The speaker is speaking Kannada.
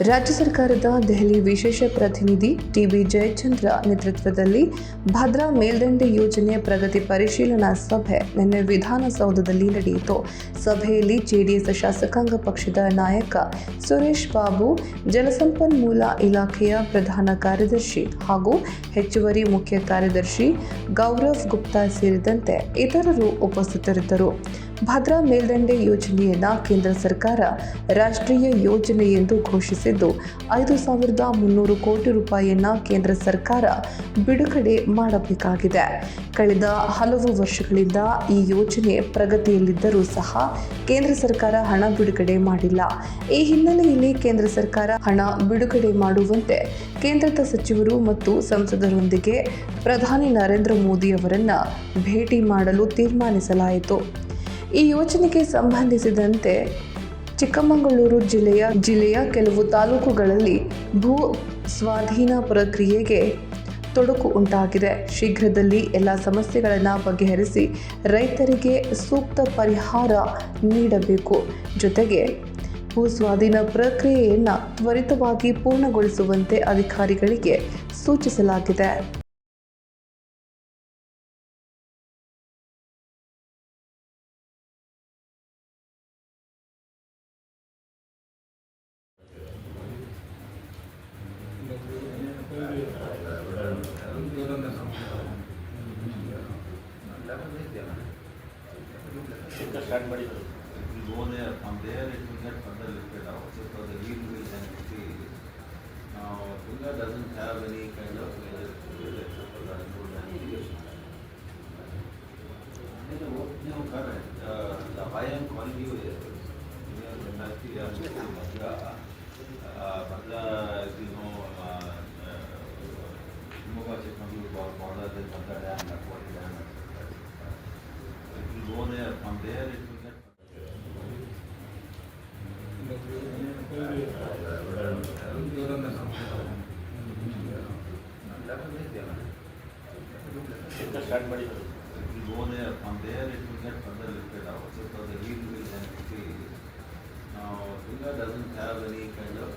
ರಾಜ್ಯ ಸರ್ಕಾರದ ದೆಹಲಿ ವಿಶೇಷ ಪ್ರತಿನಿಧಿ ಟಿಬಿ ಜಯಚಂದ್ರ ನೇತೃತ್ವದಲ್ಲಿ ಭದ್ರಾ ಮೇಲ್ದಂಡೆ ಯೋಜನೆಯ ಪ್ರಗತಿ ಪರಿಶೀಲನಾ ಸಭೆ ನಿನ್ನೆ ವಿಧಾನಸೌಧದಲ್ಲಿ ನಡೆಯಿತು. ಸಭೆಯಲ್ಲಿ ಜೆಡಿಎಸ್ ಶಾಸಕಾಂಗ ಪಕ್ಷದ ನಾಯಕ ಸುರೇಶ್ ಬಾಬು, ಜಲಸಂಪನ್ಮೂಲ ಇಲಾಖೆಯ ಪ್ರಧಾನ ಕಾರ್ಯದರ್ಶಿ ಹಾಗೂ ಹೆಚ್ಚುವರಿ ಮುಖ್ಯ ಕಾರ್ಯದರ್ಶಿ ಗೌರವ್ ಗುಪ್ತಾ ಸೇರಿದಂತೆ ಇತರರು ಉಪಸ್ಥಿತರಿದ್ದರು. ಭದ್ರಾ ಮೇಲ್ದಂಡೆ ಯೋಜನೆಯನ್ನು ಕೇಂದ್ರ ಸರ್ಕಾರ ರಾಷ್ಟ್ರೀಯ ಯೋಜನೆ ಎಂದು ಘೋಷಿಸಿದ್ದು ಐದು ಸಾವಿರದ ಮುನ್ನೂರು ಕೋಟಿ ರೂಪಾಯಿಯನ್ನು ಕೇಂದ್ರ ಸರ್ಕಾರ ಬಿಡುಗಡೆ ಮಾಡಬೇಕಾಗಿದೆ. ಕಳೆದ ಹಲವು ವರ್ಷಗಳಿಂದ ಈ ಯೋಜನೆ ಪ್ರಗತಿಯಲ್ಲಿದ್ದರೂ ಸಹ ಕೇಂದ್ರ ಸರ್ಕಾರ ಹಣ ಬಿಡುಗಡೆ ಮಾಡಿಲ್ಲ. ಈ ಹಿನ್ನೆಲೆಯಲ್ಲಿ ಕೇಂದ್ರ ಸರ್ಕಾರ ಹಣ ಬಿಡುಗಡೆ ಮಾಡುವಂತೆ ಕೇಂದ್ರದ ಸಚಿವರು ಮತ್ತು ಸಂಸದರೊಂದಿಗೆ ಪ್ರಧಾನಿ ನರೇಂದ್ರ ಮೋದಿ ಅವರನ್ನ ಭೇಟಿ ಮಾಡಲು ತೀರ್ಮಾನಿಸಲಾಯಿತು. ಈ ಯೋಜನೆಗೆ ಸಂಬಂಧಿಸಿದಂತೆ ಚಿಕ್ಕಮಗಳೂರು ಜಿಲ್ಲೆಯ ಜಿಲ್ಲೆಯ ಕೆಲವು ತಾಲೂಕುಗಳಲ್ಲಿ ಭೂ ಸ್ವಾಧೀನ ಪ್ರಕ್ರಿಯೆಗೆ ತೊಡಕು ಉಂಟಾಗಿದೆ. ಶೀಘ್ರದಲ್ಲಿ ಎಲ್ಲ ಸಮಸ್ಯೆಗಳನ್ನು ಬಗೆಹರಿಸಿ ರೈತರಿಗೆ ಸೂಕ್ತ ಪರಿಹಾರ ನೀಡಬೇಕು. ಜೊತೆಗೆ ಭೂ ಸ್ವಾಧೀನ ಪ್ರಕ್ರಿಯೆಯನ್ನು ತ್ವರಿತವಾಗಿ ಪೂರ್ಣಗೊಳಿಸುವಂತೆ ಅಧಿಕಾರಿಗಳಿಗೆ ಸೂಚಿಸಲಾಗಿದೆ. start ಮಾಡಿ If you go there, from there it will get further lifted out because the lead will then feel. Now, Tunga doesn't have any kind of major field except for the road and irrigation. You know, current, uh, the why I am calling you is, you know, the industry, I am uh, Bangla start ಮಾಡಿ if you go there from there it will get further lifted out so the lead will then see now Tunga doesn't have any kind of